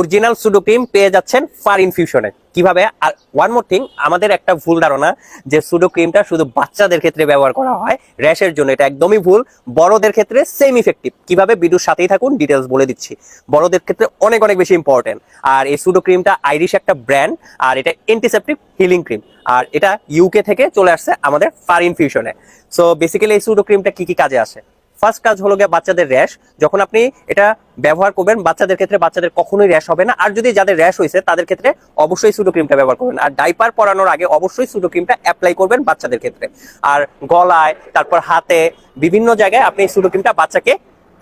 Original pseudo cream পেয়ে যাচ্ছেন fur ইনফিউশনে কীভাবে? আর ওয়ান মোর থিং আমাদের একটা ভুল ধারণা যে সুডো ক্রিমটা শুধু বাচ্চাদের ক্ষেত্রে ব্যবহার করা হয়, র্যাশের জন্য এটা একদমই ভুল। বড়দের ক্ষেত্রে সেম ইফেক্টিভ কীভাবে? ভিডিওর সাথেই থাকুন ডিটেলস বলে দিচ্ছি। বড়দের ক্ষেত্রে অনেক অনেক বেশি ইম্পর্টেন্ট আর এই সুডো ক্রিমটা আইরিশ একটা ব্র্যান্ড আর এটা অ্যান্টিসেপটিক হিলিং ক্রিম আর এটা ইউকে থেকে চলে আসছে আমাদের ফার ইনফিউশনে সো বেসিক্যালি এই সুডো ক্রিমটা কি কি কাজে আসে? ফার্স্ট কাজ হলো গিয়ে বাচ্চাদের র্যাশ যখন আপনি এটা ব্যবহার করবেন, বাচ্চাদের ক্ষেত্রে বাচ্চাদের কখনোই র্যাশ হবে না। আর যদি যাদের র্যাশ হয়েছে তাদের ক্ষেত্রে অবশ্যই সুডো ক্রিমটা ব্যবহার করবেন। আর ডাইপার পরানোর আগে অবশ্যই সুডো ক্রিমটা অ্যাপ্লাই করবেন বাচ্চাদের ক্ষেত্রে। আর গলায়, তারপর হাতে, বিভিন্ন জায়গায় আপনি সুডো ক্রিমটা বাচ্চাকে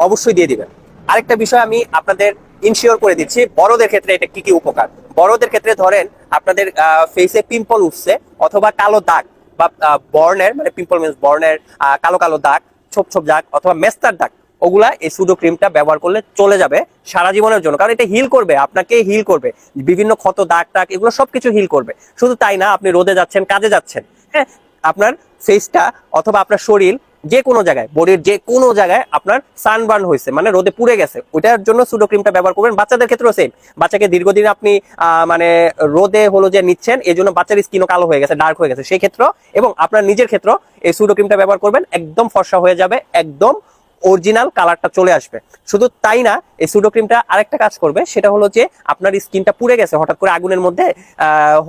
অবশ্যই দিয়ে দিবেন। আরেকটা বিষয় আমি আপনাদের ইনশিওর করে দিচ্ছি, বড়দের ক্ষেত্রে এটা কি কি উপকার? বড়দের ক্ষেত্রে ধরেন আপনাদের ফেসে পিম্পল উঠছে অথবা কালো দাগ বা বর্ণের মানে পিম্পল মিনস বর্ণের কালো কালো দাগ। ছোপ ছোপ দাগ অথবা মেস্তার দাগ, ওগুলা এই সুডো ক্রিমটা ব্যবহার করলে চলে যাবে সারা জীবনের জন্য। কারণ এটা হিল করবে, আপনাকে হিল করবে। বিভিন্ন ক্ষত, দাগ, টাক, এগুলো সবকিছু হিল করবে। শুধু তাই না, আপনি রোদে যাচ্ছেন, কাজে যাচ্ছেন হ্যাঁ? আপনার ফেসটা অথবা আপনার শরীর যে কোনো জায়গায়, বডির যে কোনো জায়গায় আপনার সানবার্ন হয়েছে মানে রোদে পুড়ে গেছে, ওইটার জন্য সুডো ক্রিমটা ব্যবহার করবেন, বাচ্চাদের ক্ষেত্রেও সেম বাচ্চাকে দীর্ঘদিন আপনি মানে রোদে হলো যে নিচ্ছেন এই জন্য বাচ্চার স্কিনও কালো হয়ে গেছে ডার্ক হয়ে গেছে। সেই ক্ষেত্র এবং আপনার নিজের ক্ষেত্র এই সুডো ক্রিমটা ব্যবহার করবেন, একদম ফর্সা হয়ে যাবে, একদম অরিজিনাল কালারটা চলে আসবে। শুধু তাই না, এই সুডো ক্রিমটা আরেকটা কাজ করবে, সেটা হলো যে আপনার স্কিনটা পুড়ে গেছে, হঠাৎ করে আগুনের মধ্যে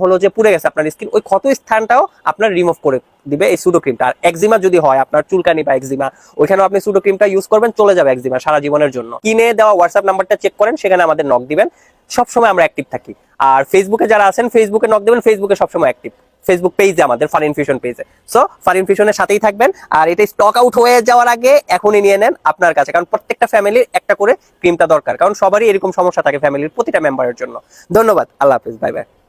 হলো যে পুড়ে গেছে আপনার স্কিন, ওই ক্ষত স্থানটাও আপনার রিমুভ করে দিবে এই সুডো ক্রিমটা আর একজিমা যদি হয়, আপনার চুলকানি বা একজিমা ওইখানেও আপনি সুডো ক্রিমটা ইউজ করবেন, চলে যাবে একজিমা সারা জীবনের জন্য। কিনে দেওয়া হোয়াটসঅ্যাপ নাম্বারটা চেক করেন, সেখানে আমাদের নক দিবেন। সবসময় আমরা অ্যাক্টিভ থাকি। আর ফেসবুকে যারা আছেন ফেসবুকে নক দিবেন ফেসবুকে সবসময় অ্যাক্টিভ ফেসবুক পেজে আমাদের ফার ইনফিউশন পেজে সো ফার ইনফিউশনের সাথেই থাকবেন। আর এটা স্টক আউট হয়ে যাওয়ার আগে এখনই নিয়ে নেন আপনার কাছে। কারণ প্রত্যেকটা ফ্যামিলির একটা করে ক্রিমটা দরকার। কারণ সবারই এরকম সমস্যা থাকে ফ্যামিলির প্রতিটা মেম্বারের জন্য। ধন্যবাদ। আল্লাহ হাফিজ। Bye bye